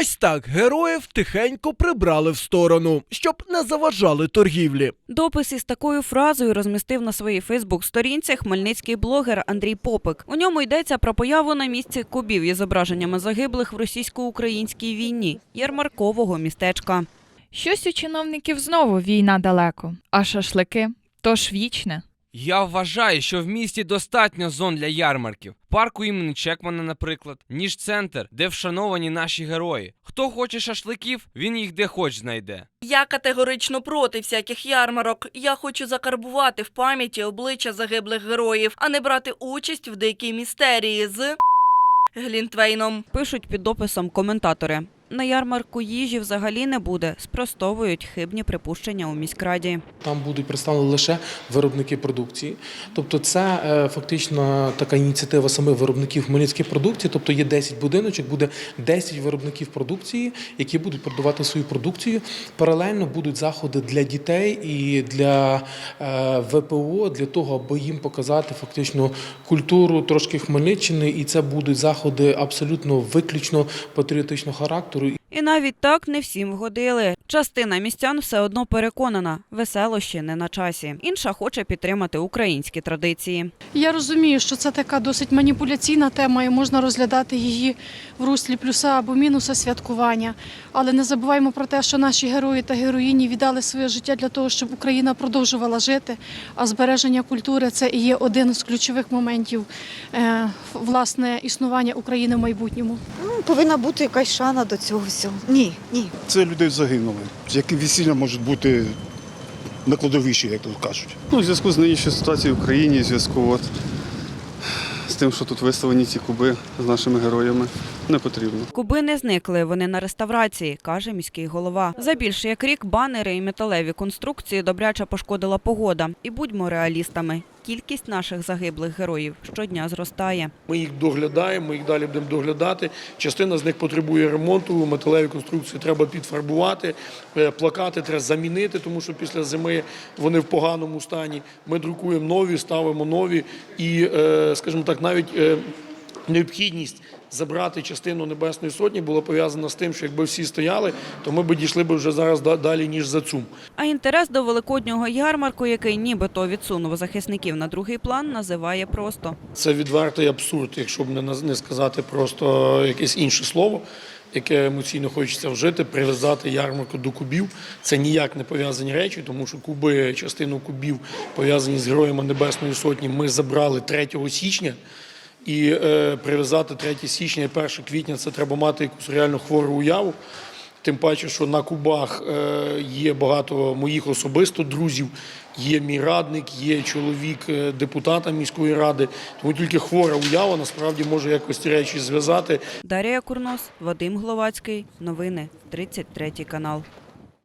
Ось так героїв тихенько прибрали в сторону, щоб не заважали торгівлі. Допис із такою фразою розмістив на своїй Фейсбук-сторінці хмельницький блогер Андрій Попик. У ньому йдеться про появу на місці кубів із зображеннями загиблих в російсько-українській війні ярмаркового містечка. Щось у чиновників знову війна далеко, а шашлики то ж вічне. Я вважаю, що в місті достатньо зон для ярмарків. Парку імені Чекмана, наприклад, ніж центр, де вшановані наші герої. Хто хоче шашликів, він їх де хоч знайде. Я категорично проти всяких ярмарок. Я хочу закарбувати в пам'яті обличчя загиблих героїв, а не брати участь в дикій містерії з Глінтвейном. Пишуть під дописом коментатори. На ярмарку їжі взагалі не буде, спростовують хибні припущення у міськраді. Там будуть представлені лише виробники продукції. Тобто, це е, фактично така ініціатива самих виробників хмельницької продукції. Тобто є 10 будиночок, буде 10 виробників продукції, які будуть продавати свою продукцію. Паралельно будуть заходи для дітей і для е, ВПО для того, аби їм показати фактично культуру трошки Хмельниччини, і це будуть заходи абсолютно виключно патріотичного характеру. І навіть так не всім вгодили. Частина містян все одно переконана, веселощі не на часі. Інша хоче підтримати українські традиції. Я розумію, що це така досить маніпуляційна тема, і можна розглядати її в руслі плюса або мінуса святкування. Але не забуваємо про те, що наші герої та героїні віддали своє життя для того, щоб Україна продовжувала жити. А збереження культури це і є один з ключових моментів е, власне існування України в майбутньому. Повинна бути якась шана до цього всього. Ні, ні. Це людей загинули. Які весілля можуть бути на кладовищі, як тут кажуть. Ну, у зв'язку з нинішньою ситуацією в Україні, в зв'язку от, з тим, що тут виставлені ці куби з нашими героями, не потрібно. Куби не зникли, вони на реставрації, каже міський голова. За більше як рік банери і металеві конструкції добряче пошкодила погода. І будьмо реалістами. Кількість наших загиблих героїв щодня зростає. Ми їх доглядаємо, ми їх далі будемо доглядати. Частина з них потребує ремонту, металеві конструкції треба підфарбувати, е, плакати треба замінити, тому що після зими вони в поганому стані. Ми друкуємо нові, ставимо нові і, е, скажімо так, навіть е, необхідність забрати частину Небесної Сотні була пов'язана з тим, що якби всі стояли, то ми б дійшли б вже зараз далі, ніж за ЦУМ. А інтерес до великоднього ярмарку, який нібито відсунув захисників на другий план, називає просто. Це відвертий абсурд, якщо б не сказати просто якесь інше слово, яке емоційно хочеться вжити, прив'язати ярмарку до кубів. Це ніяк не пов'язані речі, тому що куби, частину кубів пов'язані з героями Небесної Сотні. Ми забрали 3 січня. І е, прив'язати 3 січня і 1 квітня це треба мати якусь реально хвору уяву. Тим паче, що на Кубах е, є багато моїх особисто друзів, є мій радник, є чоловік е, депутата міської ради. Тому тільки хвора уява насправді може якось ці речі зв'язати. Дарія Курнос, Вадим Гловацький. Новини 33 канал.